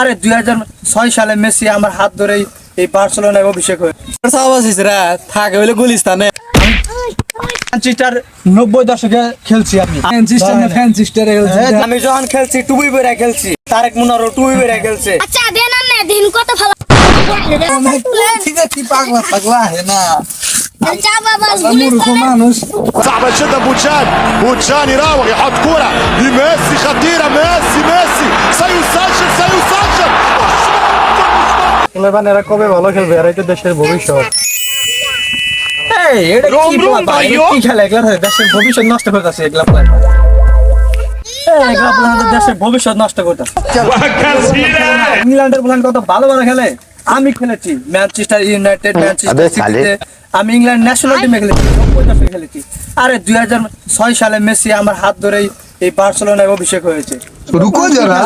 আরে দুই ছয় সালে মেসি আমার হাত ধরেই এই বার্সেলোনায় অভিষেক হয়ে থাকে হইলে গুলিস্তানে। ম্যানচেস্টার নব্বই দশকে খেলছি আমি। ফ্যান্সিস্টার না ফ্যান্সিস্টার আমি যখন খেলছি টুবি বেড়ে খেলছি। তারেক মুনারও টুবি বেড়ে খেলছে। আচ্ছা দেন না দিন কত ভালো কি পাগলা পাগলা হে না। চা বাবা মূর্খ মানুষ صعبة جدا بوتشان بوتشان يراوغ يحط كورة دي ميسي خطيرة ميسي ميسي سيسجل سيسجل পোলাপান এরা কবে ভালো খেলবে এরাই তো দেশের ভবিষ্যৎ এই, এটা কি পোলাপান? এটা কি খেলা? এগুলা তো দেশের ভবিষ্যৎ নষ্ট করতেছে এগুলা পোলাপান। এই, এগুলা পোলাপান তো দেশের ভবিষ্যৎ নষ্ট করতেছে ইংল্যান্ডের পোলাপান কত ভালো ভালো খেলে আমি খেলেছি ম্যানচেস্টার ইউনাইটেড ম্যানচেস্টার সিটিতে আমি ইংল্যান্ড ন্যাশনাল টিমে খেলেছি খেলেছি। আরে দুই ছয় সালে মেসি আমার হাত ধরেই এই বার্সেলোনায় অভিষেক হয়েছে। রুকো যারা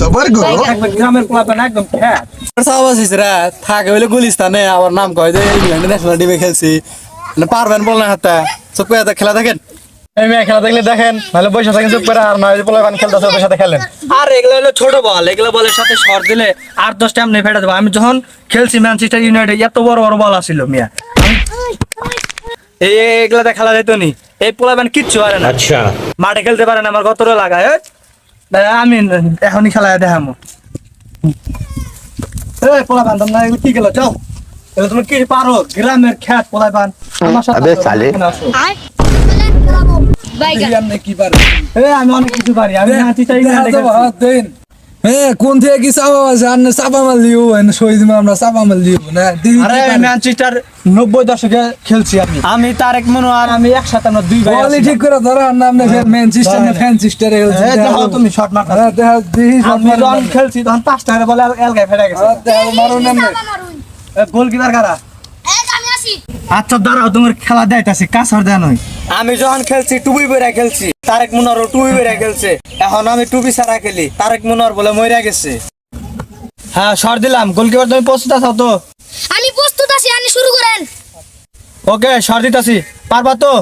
সবার করো গ্রামের পোলাপান একদম খ্যাত। সাবাসিস রে থাকে হইলে গুলিস্তানে আমার নাম কয় যে ইংল্যান্ড ন্যাশনাল টিমে খেলছি। মানে পারবেন বল না হাতে খেলা দেখেন। ছোট বল আমি যখন কিচ্ছু না। আচ্ছা। মাঠে খেলতে পারে না আমার কত লাগায় আমি এখনই খেলায় দেখামো। এই তোমরা কি গেলো যাও। তুমি কি পারো? গ্রামের খ্যাত পোলাবেন আমার সাথে আমি অনেক কিছু পারি আমি ম্যানচেস্টার ইউনাইটেড খেলছি। দেন। হ্যাঁ কোন থেকে কি চাপা আছে? আর চাপা মাল দিও শহীদ আমরা চাপা মাল দিও না? ম্যানচেস্টার নব্বই দশকে খেলছি আমি। আমি তারেক মনো আর আমি একসাথে আমরা দুই ভাই বলি ঠিক করে ধরো আর নাম নেই ম্যানচেস্টার না ফ্যান্সিস্টার দেখো। তুমি শট মারো হ্যাঁ দেখা দিহি সব আমি যখন খেলছি তখন পাঁচটা করে বলে এলগায় ফেটে গেছে। মারো নাম নেই গোলকিপার কারা? এই আমি আচ্ছা দাঁড়াও তোমার খেলা দেখাইতাছি কাছর দেন হই আমি যখন খেলছি টুবি বেড়ে খেলছি তারেক মুনারও টুবি বেড়ে খেলছে। এখন আমি টুবি ছাড়া খেলি তারেক মুনার বলে মইরা গেছে। হ্যাঁ শট দিলাম। গোলকিপার তুমি প্রস্তুত আছো তো? আমি প্রস্তুত আছি আপনি শুরু করেন। ওকে শট দিতাছি। পারবা তো?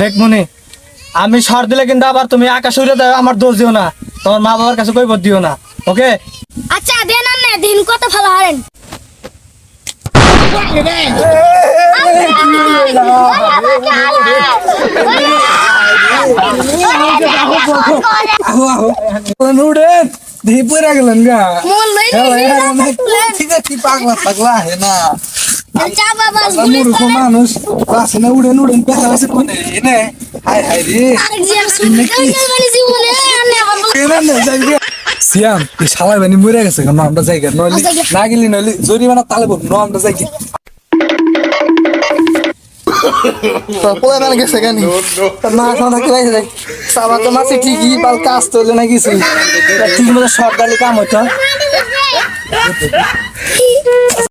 দেখমুনি আমি শট দিলে কিন্তু আবার তুমি আকাশ উড়ে দাও আমার দোষ দিও না। তোমার মা বাবার কাছে কইব দিও না। ওকে? আচ্ছা দেন না দিন কত ভালো হারেন। মন না চা বাবা মূর্খ মানুষ পাশে না উড়েন উড়েন পেছা আছে কোনে এনে হাই হাই রে কেনা নে যাইগে সিয়াম এই শালা বানি মরে গেছে আমরা যাইগে নইলি না গেলি নইলি জরিমানা তালে বল নো আমরা যাইগে পোলা বান গেছে কেন? না শোনা কি সাবা তো মাসি ঠিকই পাল কাজ তোলে না কিছু ঠিক মতো দিলে কাম হইতো।